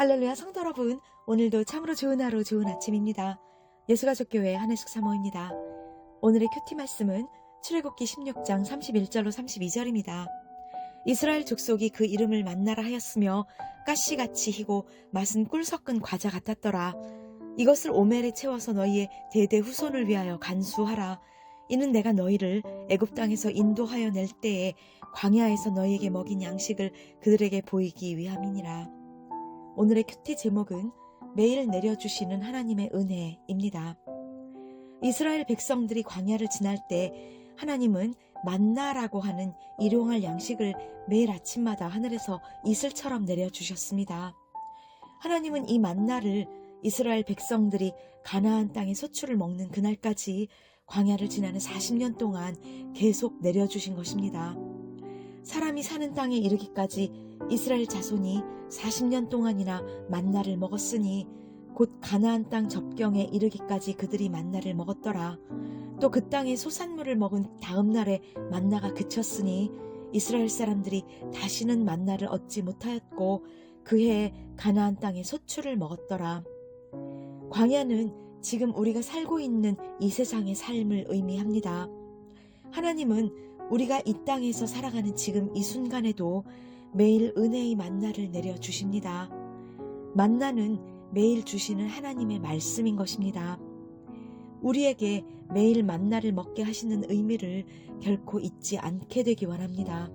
할렐루야 성도 여러분 오늘도 참으로 좋은 하루 좋은 아침입니다. 예수가족교회 한혜숙 사모입니다. 오늘의 큐티 말씀은 출애굽기 16장 31절로 32절입니다. 이스라엘 족속이 그 이름을 만나라 하였으며 가시같이 희고 맛은 꿀 섞은 과자 같았더라. 이것을 오멜에 채워서 너희의 대대 후손을 위하여 간수하라. 이는 내가 너희를 애굽 땅에서 인도하여 낼 때에 광야에서 너희에게 먹인 양식을 그들에게 보이기 위함이니라. 오늘의 큐티 제목은 매일 내려주시는 하나님의 은혜입니다. 이스라엘 백성들이 광야를 지날 때 하나님은 만나라고 하는 일용할 양식을 매일 아침마다 하늘에서 이슬처럼 내려주셨습니다. 하나님은 이 만나를 이스라엘 백성들이 가나안 땅의 소출을 먹는 그날까지 광야를 지나는 40년 동안 계속 내려주신 것입니다. 사람이 사는 땅에 이르기까지 이스라엘 자손이 40년 동안이나 만나를 먹었으니 곧 가나안 땅 접경에 이르기까지 그들이 만나를 먹었더라. 또 그 땅의 소산물을 먹은 다음 날에 만나가 그쳤으니 이스라엘 사람들이 다시는 만나를 얻지 못하였고 그해 가나안 땅의 소출을 먹었더라. 광야는 지금 우리가 살고 있는 이 세상의 삶을 의미합니다. 하나님은 우리가 이 땅에서 살아가는 지금 이 순간에도 매일 은혜의 만나를 내려 주십니다. 만나는 매일 주시는 하나님의 말씀인 것입니다. 우리에게 매일 만나를 먹게 하시는 의미를 결코 잊지 않게 되기 원합니다.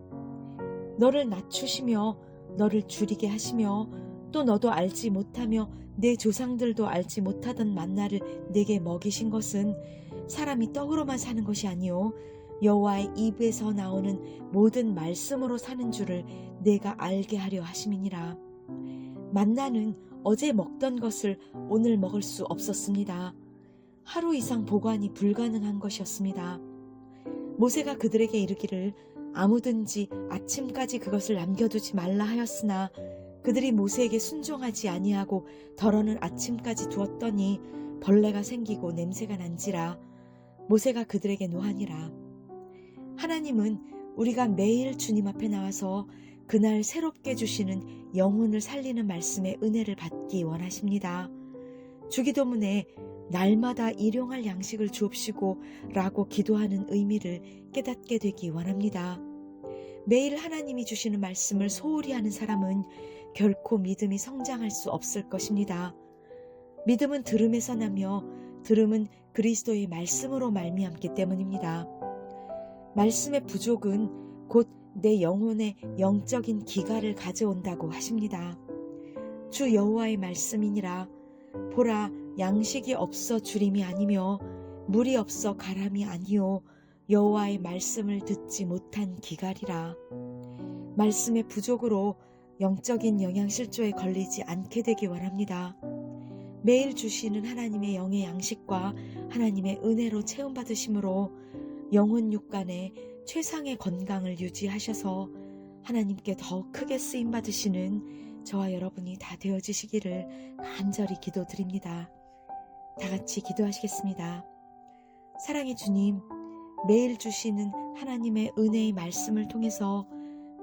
너를 낮추시며 너를 줄이게 하시며 또 너도 알지 못하며 내 조상들도 알지 못하던 만나를 내게 먹이신 것은 사람이 떡으로만 사는 것이 아니요 여호와의 입에서 나오는 모든 말씀으로 사는 줄을 내가 알게 하려 하심이니라. 만나는 어제 먹던 것을 오늘 먹을 수 없었습니다. 하루 이상 보관이 불가능한 것이었습니다. 모세가 그들에게 이르기를 아무든지 아침까지 그것을 남겨두지 말라 하였으나 그들이 모세에게 순종하지 아니하고 덜어는 아침까지 두었더니 벌레가 생기고 냄새가 난지라 모세가 그들에게 노하니라. 하나님은 우리가 매일 주님 앞에 나와서 그날 새롭게 주시는 영혼을 살리는 말씀의 은혜를 받기 원하십니다. 주기도문에 날마다 일용할 양식을 주옵시고 라고 기도하는 의미를 깨닫게 되기 원합니다. 매일 하나님이 주시는 말씀을 소홀히 하는 사람은 결코 믿음이 성장할 수 없을 것입니다. 믿음은 들음에서 나며 들음은 그리스도의 말씀으로 말미암기 때문입니다. 말씀의 부족은 곧 내 영혼의 영적인 기가를 가져온다고 하십니다. 주 여호와의 말씀이니라 보라 양식이 없어 주림이 아니며 물이 없어 가람이 아니요 여호와의 말씀을 듣지 못한 기갈이라 말씀의 부족으로 영적인 영양실조에 걸리지 않게 되기 원합니다. 매일 주시는 하나님의 영의 양식과 하나님의 은혜로 체험받으심으로 영혼 육간에 최상의 건강을 유지하셔서 하나님께 더 크게 쓰임 받으시는 저와 여러분이 다 되어지시기를 간절히 기도드립니다. 다 같이 기도하시겠습니다. 사랑의 주님, 매일 주시는 하나님의 은혜의 말씀을 통해서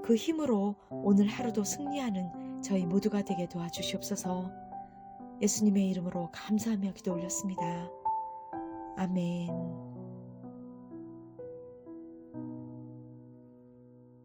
그 힘으로 오늘 하루도 승리하는 저희 모두가 되게 도와주시옵소서 예수님의 이름으로 감사하며 기도 올렸습니다. 아멘.